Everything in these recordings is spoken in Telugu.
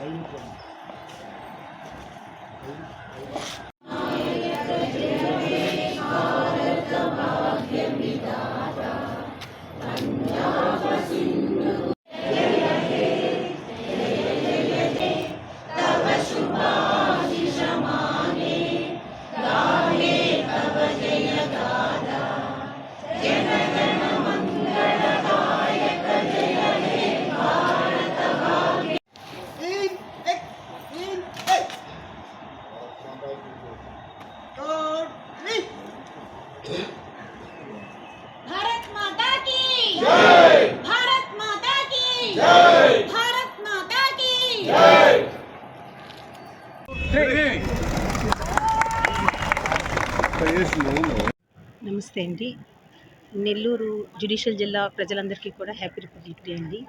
哎呦我的妈 माता की भारत माता की भारत माता की నమస్తే అండి నెల్లూరు జ్యుడిషియల్ జిల్లా ప్రజలందరికీ కూడా హ్యాపీ రిపబ్లిక్ డే అండి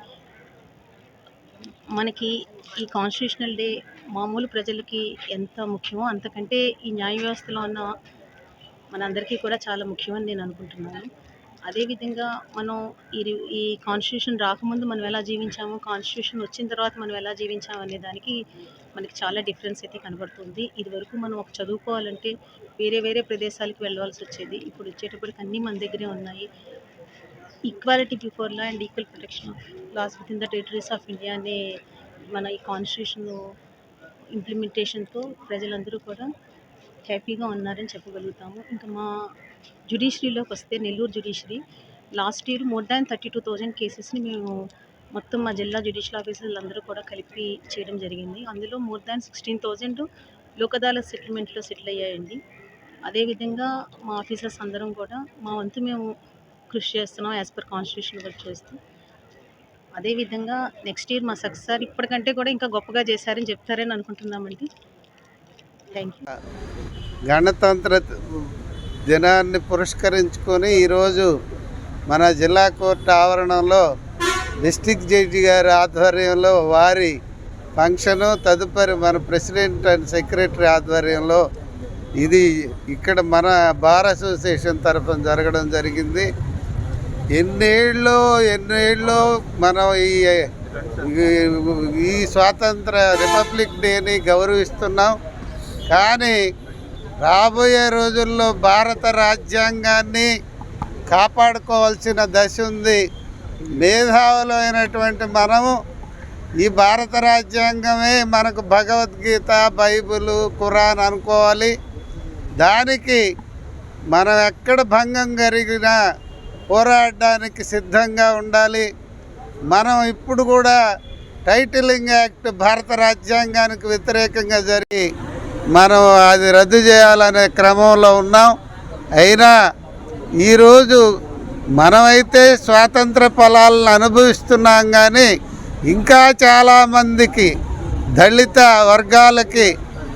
మనకి ఈ కాన్స్టిట్యూషనల్ డే మామూలు ప్రజలకి ఎంత ముఖ్యమో అంతకంటే ఈ న్యాయ వ్యవస్థలో ఉన్న మనందరికీ కూడా చాలా ముఖ్యమని నేను అనుకుంటున్నాను. అదేవిధంగా మనం ఈ ఈ కాన్స్టిట్యూషన్ రాకముందు మనం ఎలా జీవించాము కాన్స్టిట్యూషన్ వచ్చిన తర్వాత మనం ఎలా జీవించాము అనే దానికి మనకి చాలా డిఫరెన్స్ అయితే కనబడుతుంది. ఇదివరకు మనం ఒక చదువుకోవాలంటే వేరే వేరే ప్రదేశాలకు వెళ్ళవలసి వచ్చేది. ఇప్పుడు వచ్చేటప్పటికి అన్నీ మన దగ్గరే ఉన్నాయి. Equality before law and equal protection laws within the territories of India అనే మన ఈ కాన్స్టిట్యూషన్ ఇంప్లిమెంటేషన్తో ప్రజలందరూ కూడా హ్యాపీగా ఉన్నారని చెప్పగలుగుతాము. ఇంకా మా జ్యుడిషియరీలోకి వస్తే Nellore judiciary last year more than thirty two thousand కేసెస్ని మేము మొత్తం మా జిల్లా జ్యుడిషియల్ ఆఫీసర్లు అందరూ కూడా కలిపి చేయడం జరిగింది. అందులో మోర్ దాన్ సిక్స్టీన్ థౌజండ్ లోకదాల సెటిల్మెంట్లో సెటిల్ అయ్యాయండి. అదేవిధంగా మా ఆఫీసర్స్ అందరం కూడా మా వంతు మేము కృషి చేస్తున్నాం యాజ్ పర్ కాన్స్టిట్యూషన్ వర్క్ చేస్తూ. అదేవిధంగా నెక్స్ట్ ఇయర్ మా సక్సెస్ ఇప్పటికంటే కూడా ఇంకా గొప్పగా చేశారని చెప్తారని అనుకుంటున్నామండి. గణతంత్ర దినాన్ని పురస్కరించుకొని ఈరోజు మన జిల్లా కోర్టు ఆవరణంలో డిస్టిక్ జడ్జి గారి ఆధ్వర్యంలో వారి ఫంక్షను తదుపరి మన ప్రెసిడెంట్ అండ్ సెక్రటరీ ఆధ్వర్యంలో ఇది ఇక్కడ మన బార్ అసోసియేషన్ తరఫున జరగడం జరిగింది. ఎన్నేళ్ళు ఎన్నేళ్ళు మనం ఈ ఈ- ఈ స్వాతంత్ర రిపబ్లిక్ డేని గౌరవిస్తున్నాం. కానీ రాబోయే రోజుల్లో భారత రాజ్యాంగాన్ని కాపాడుకోవాల్సిన దశ ఉంది. మేధావులు అయినటువంటి మనము ఈ భారత రాజ్యాంగమే మనకు భగవద్గీత బైబిల్ ఖురాన్ అనుకోవాలి. దానికి మనం ఎక్కడ భంగం కలిగినా పోరాడడానికి సిద్ధంగా ఉండాలి. మనం ఇప్పుడు కూడా టైటిలింగ్ యాక్ట్ భారత రాజ్యాంగానికి వ్యతిరేకంగా జరిగి మనం అది రద్దు చేయాలనే క్రమంలో ఉన్నాం. అయినా ఈరోజు మనమైతే స్వాతంత్ర ఫలాలను అనుభవిస్తున్నాం కానీ ఇంకా చాలామందికి దళిత వర్గాలకి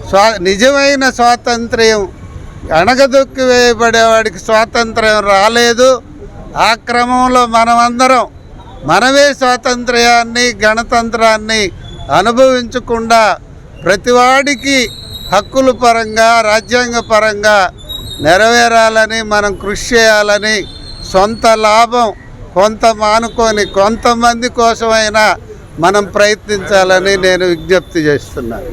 స్వా నిజమైన స్వాతంత్ర్యం అణగదొక్కి వేయబడేవాడికి స్వాతంత్ర్యం రాలేదు. ఆ క్రమంలో మనమందరం మనమే స్వాతంత్ర్యాన్ని గణతంత్రాన్ని అనుభవించకుండా ప్రతివాడికి హక్కుల పరంగా రాజ్యాంగ పరంగా నెరవేరాలని మనం కృషి చేయాలని సొంత లాభం కొంత మానుకొని కొంతమంది కోసమైనా మనం ప్రయత్నించాలని నేను విజ్ఞప్తి చేస్తున్నాను.